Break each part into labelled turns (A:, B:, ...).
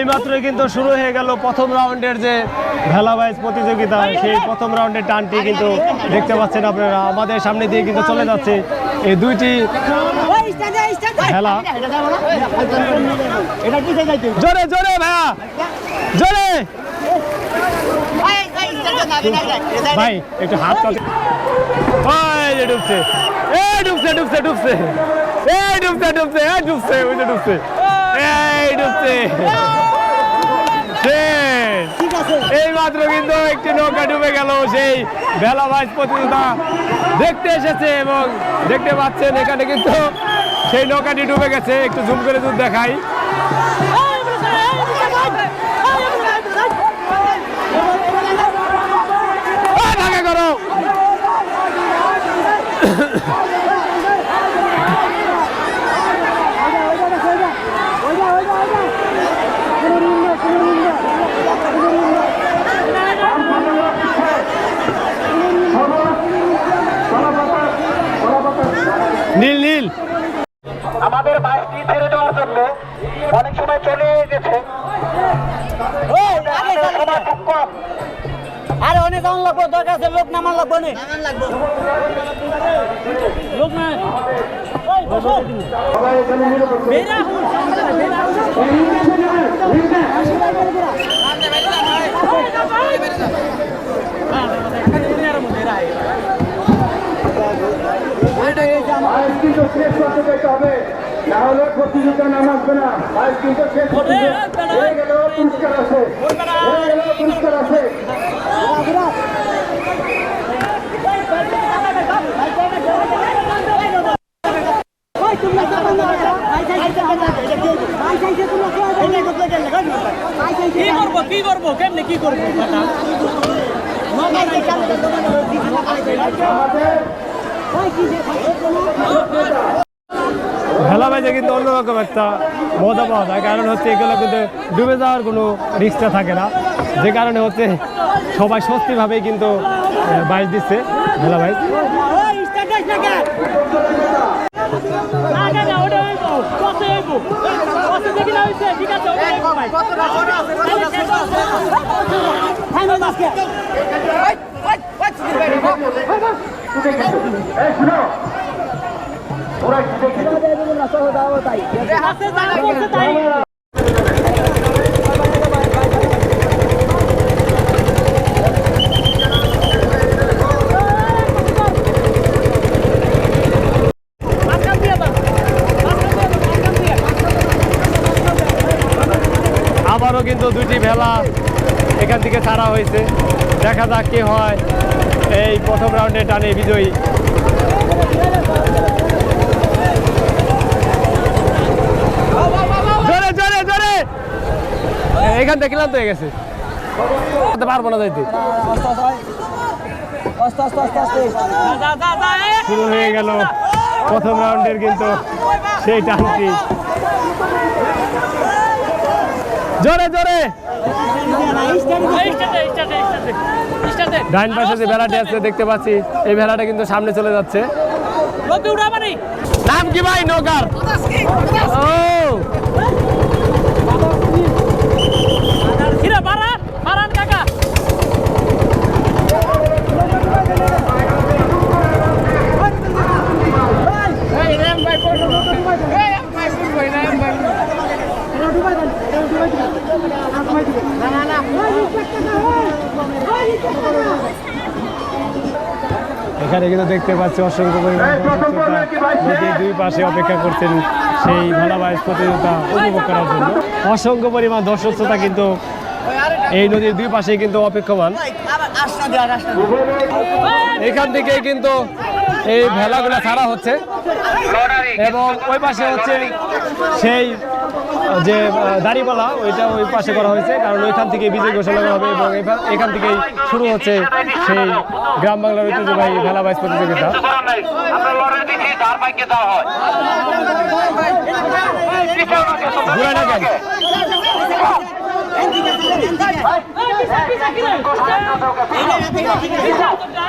A: এই মাত্র কিন্তু শুরু হয়ে গেল প্রথম রাউন্ডের যে ভেলা ভেলাবাইজ প্রতিযোগিতা। সেই প্রথম রাউন্ডের টানটি কিন্তু দেখতে পাচ্ছেন আপনারা। আমাদের সামনে দিয়ে কিন্তু চলে যাচ্ছে এই দুইটি খেলা জোরে জোরে ভাইয়া, জোরে। ভাই, একটু হাত ডুবছে। এই ডুবছে ডুবছে ডুবছে। ডুবছে ডুবছে ডুবছে ডুবছে। এই ডুবছে এই মাত্র কিন্তু একটি নৌকা ডুবে গেল সেই বেলাবাজ প্রতিযোগিতা দেখতে এসেছে এবং দেখতে পাচ্ছেন এখানে কিন্তু সেই নৌকাটি ডুবে গেছে। একটু জুম করে যদি দেখাই। করো
B: লাগবো নে। লোক
C: কিন্তু শেষ করতে যেতে হবে না হলে প্রতিযোগিতা নাম আসবে না বাইক কিন্তু শেষ করতে হয়ে গেলেও পুরস্কার আছে হয়ে গেলেও পুরস্কার আছে।
B: কি করব
A: ভেলা বাইজে কিন্তু অন্যরকম একটা মজা কারণ হচ্ছে এগুলো কিন্তু ডুবে যাওয়ার কোনো রিস্কটা থাকে না। যে কারণে হচ্ছে সবাই স্বস্তিভাবেই কিন্তু বাইশ দিচ্ছে ভেলা
C: শুনো ওরা কি দেখে
A: আবারও কিন্তু ভেলা এখান থেকে ছাড়া হয়েছে। দেখা যাক কি হয় এই প্রথম রাউন্ডে টানে বিজয়ী। জোরে জোরে এখান দেখলাম তো হয়ে গেছে। পারব না যাইতে। শুরু হয়ে গেল প্রথম রাউন্ডের কিন্তু সেই টানটি। জোরে জোরে! ডাইন পাশে যে ভেড়াটি আছে দেখতে পাচ্ছি এই ভেড়াটা কিন্তু সামনে চলে যাচ্ছে। নাম কি ভাই? নৌকার। ও! দেখতে পাচ্ছি অসংখ্য পরিমাণ দুই পাশে অপেক্ষা করছেন সেই ভালাবাইজ প্রতিযোগিতা উপভোগ করার জন্য। অসংখ্য পরিমাণ দর্শক শ্রোতা কিন্তু এই নদীর দুই পাশে কিন্তু অপেক্ষমান। এখান থেকে কিন্তু এই ভেলাগুলো ছাড়া হচ্ছে। এবং ওই পাশে হচ্ছে সেই যে দাড়িপালা ওইটা ওই পাশে করা হয়েছে কারণ ওইখান থেকে বিজয় ঘোষণা করা হবে এবং এখান থেকেই শুরু হচ্ছে সেই গ্রাম বাংলার ঐতিহ্যবাহী ভেলা বাইজ প্রতিযোগিতা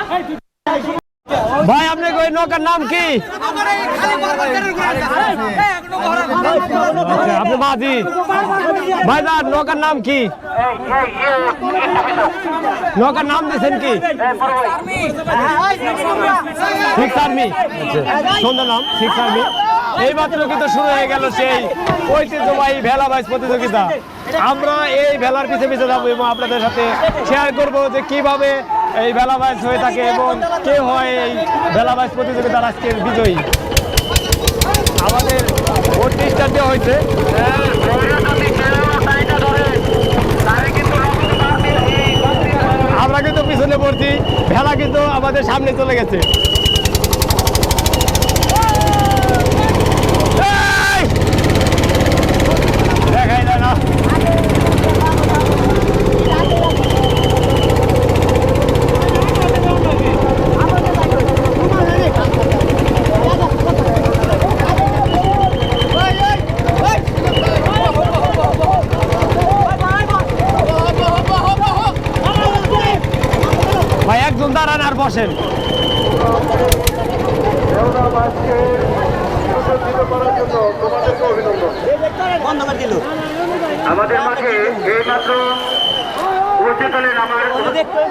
C: হয়
A: ভাই, আপনি ওই নৌকার নাম কি? আচ্ছা আপনি মাঝি ভাই দা নৌকার নাম কি? নৌকার নাম দিয়েছেন কি? সিক্স আর্মি সুন্দর নাম সিক্স আর্মি এই মাত্র কিন্তু শুরু হয়ে গেল সেই ঐতিহ্যবাহী ভেলা বাইস প্রতিযোগিতা। আমরা এই ভেলার পিছে পিছে যাব এবং আপনাদের সাথে শেয়ার করব যে কীভাবে এই ভেলা বাইস হয়ে থাকে এবং কে হয় এই ভেলা বাইস প্রতিযোগিতার আজকের বিজয়ী? আমাদের বত্রিশটা যে হয়েছে, আমরা কিন্তু পিছনে পড়ছি, ভেলা কিন্তু আমাদের সামনে চলে গেছে এই! দেখাই যায় না ভাই একজন দাঁড়ান আর বসেন
C: দেওনা মাছকে সুসজ্জিত করার জন্য তোমাদেরকে অভিনন্দন। আমাদের মাঝে এইমাত্র উপস্থিত হলেন আমার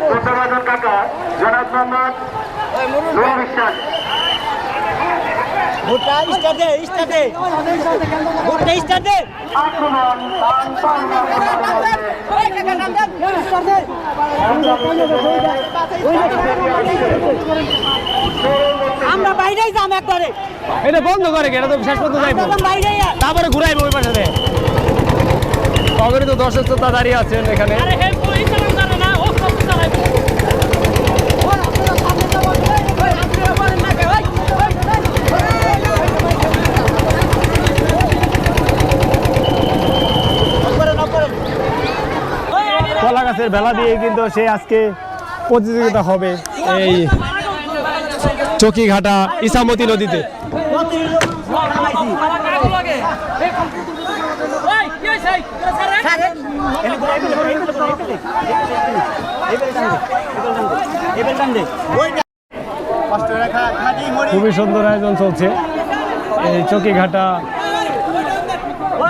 C: প্রত্যাবাদন কাকা জনাব মোহাম্মদ বিশ্বাস।
B: ভোটটা দে দে। দে।
C: আক্রমণ
B: আমরা বাইরেই যাম একবারে।
A: এটা বন্ধ করে কি? এটা তো শেষ পর্যন্ত যাইবো।
B: বাইরেই
A: তারপরে ঘুরাইবো ওই পাশে অগণিত দর্শক শ্রোতা দাঁড়িয়ে আছেন এখানে। কলা গাছের বেলা দিয়ে কিন্তু সে আজকে প্রতিযোগিতা হবে। এই চকিঘাটা ইসামতি নদীতে। খুবই সুন্দর আয়োজন চলছে। এই চকিঘাটা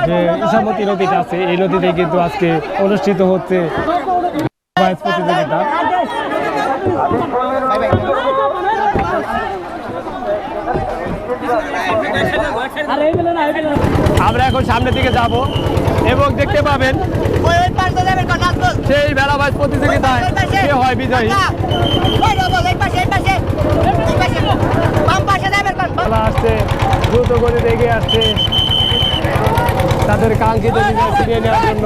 A: যে ইসামতি নদীটা আছে এই নদীতে কিন্তু আজকে অনুষ্ঠিত হচ্ছে। প্রতিযোগিতা। আমরা এখন সামনের দিকে যাব এবং দেখতে পাবেন
B: ওই বেলা
A: সেই বেলাবাজ প্রতিযোগিতায় কে হয় বিজয়ী? আসছে, দ্রুত করে এগিয়ে আসছে। তাদের কাঙ্ক্ষিত বিজয় ফিরিয়ে নেওয়ার জন্য।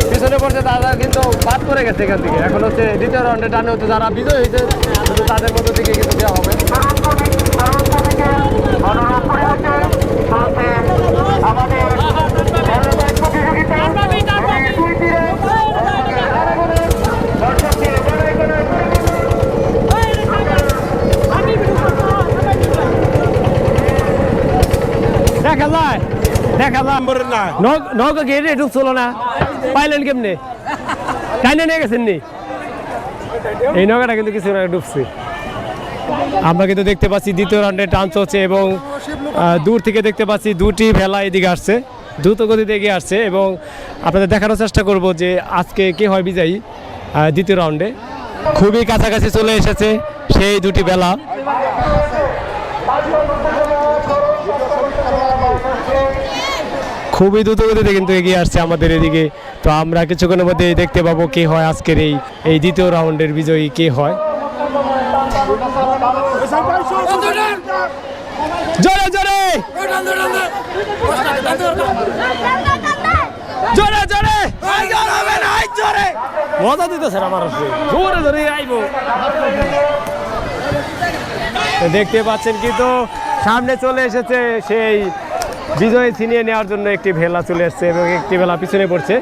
A: পিছনে পড়ছে তারা কিন্তু বাদ পড়ে গেছে এখান থেকে। এখন হচ্ছে দ্বিতীয় রাউন্ডে টানে হচ্ছে যারা বিজয় হয়েছে তাদের মধ্যে থেকে কিন্তু দেওয়া হবে। দেখা যায় দেখা যায়। নৌকা গিয়ে রে ঢুকছিল না। পাইলেন কেমনে? টাইনে নিয়ে গেছেন নি? এই নৌকাটা কিন্তু কিছু না, ডুবছে। আমরা কিন্তু দেখতে পাচ্ছি দ্বিতীয় রাউন্ডে টান চলছে এবং দূর থেকে দেখতে পাচ্ছি দুটি ভেলা এদিকে আসছে, দ্রুত গতিতে এগিয়ে আসছে এবং আপনাদের দেখানোর চেষ্টা করব যে আজকে কে হয় বিজয়ী দ্বিতীয় রাউন্ডে। খুবই কাছাকাছি চলে এসেছে সেই দুটি বেলা খুবই দ্রুত গতিতে কিন্তু এগিয়ে আসছে আমাদের এদিকে। তো আমরা কিছুক্ষণের মধ্যে দেখতে পাবো কে হয় আজকের এই এই দ্বিতীয় রাউন্ডের বিজয়ী, কে হয়। জোরে জোরে! জোরে জোরে! মজা দেখতে পাচ্ছেন কিন্তু সামনে চলে এসেছে সেই বিজয় ছিনিয়ে নেওয়ার জন্য একটি ভেলা চলে এসেছে এবং একটি ভেলা পিছনে পড়ছে।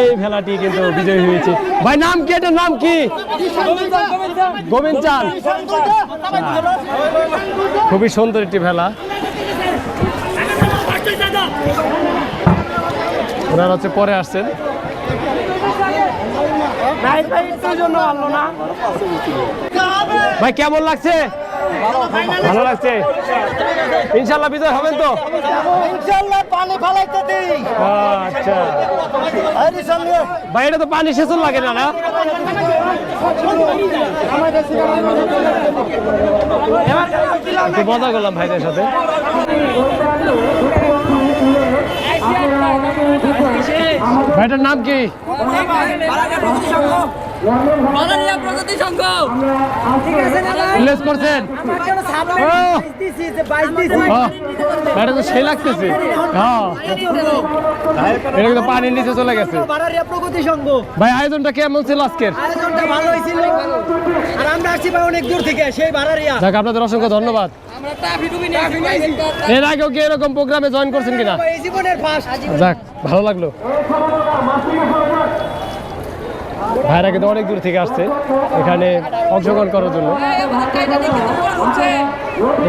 A: এই ভেলাটি কিন্তু বিজয় হয়েছে। ভাই, নাম কি? এটার নাম কি? গোবিন্দ চাঁদ। খুবই সুন্দর একটি ভেলা। ওনারা হচ্ছে পরে আসছেন। ভাই, কেমন লাগছে? ভালো লাগছে। ইনশাল্লাহ বিজয় হবেন তো?
B: ইনশাআল্লাহ পানি ফালাইতে দেই।
A: আচ্ছা।
B: আরে
A: এটা তো পানি সেচন লাগে না না? একটু মজা করলাম ভাইদের সাথে। ভাইটার নাম কি?
D: প্রগতি সংঘ।
A: করছেন। তো সেই লাগতেছে। হ্যাঁ এটা পানির নিচে চলে গেছে।
B: বাড়ারিয়া প্রগতি সংঘ।
A: ভাই আয়োজনটা কেমন ছিল আজকের?
B: আয়োজনটা ভালো হয়েছিল। আর আমরা আসছি ভাই অনেক দূর থেকে সেই
A: যাক আপনাদের অসংখ্য ধন্যবাদ। এর আগেও কি এরকম প্রোগ্রামে জয়েন করছেন কিনা?
B: জীবনের
A: যাক ভালো লাগল। ভাইরা কিন্তু অনেক দূর থেকে আসছে এখানে অংশগ্রহণ করার জন্য।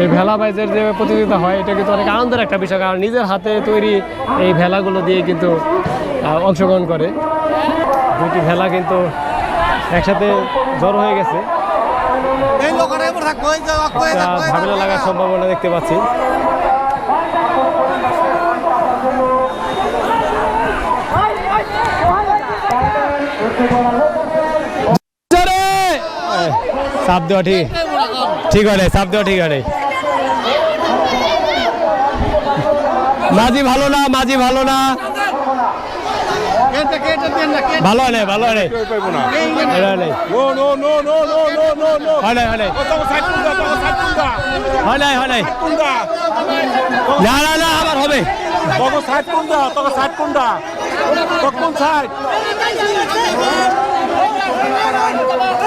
A: এই ভেলা বাইজের যে প্রতিযোগিতা হয় এটা কিন্তু অনেক আনন্দের একটা বিষয় কারণ নিজের হাতে তৈরি এই ভেলাগুলো দিয়ে কিন্তু অংশগ্রহণ করে। দুটি ভেলা কিন্তু একসাথে জড়ো হয়ে গেছে। ঝামেলা লাগার সম্ভাবনা দেখতে পাচ্ছি জোরে! এই, চাপ দেওয়া ঠিক। ঠিক হয় নাই, দেওয়া ঠিক হয়। মাঝি ভালো না মাঝি ভালো না। ভালো হয় নাই ভালো হয় নাই হয় নাই হয় হয় নাই হয় নাই না না না আবার হবে।
E: তোকে সাইড কোনটা? তোকে সাইড কোনটা?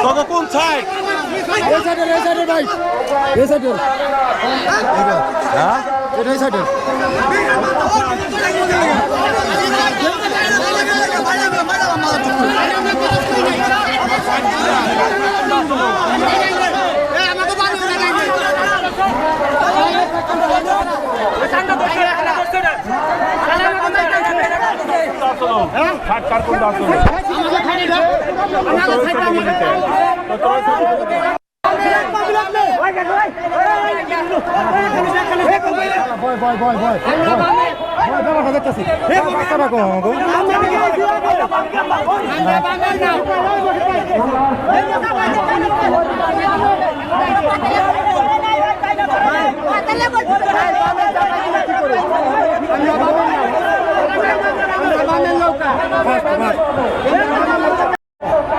E: তোকে কোন সাইড ভাই এই সাইডে সাইড কার কোনটা আসলে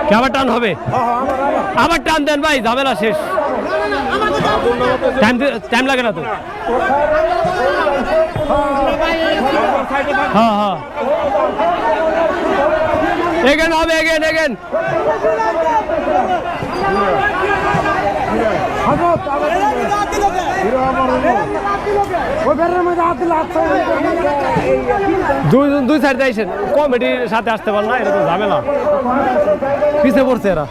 A: কি আবার টান হবে? আবার টান দেন ভাই ঝামেলা শেষ। টাইম টাইম লাগে না তো। হ্যাঁ হ্যাঁ। এগেন হবে এগেন এগেন। দুই দুই সাইড যাইছেন কমিটির সাথে আসতে পার না এটা তো ঝামেলা। পিছিয়ে পড়ছে এরা।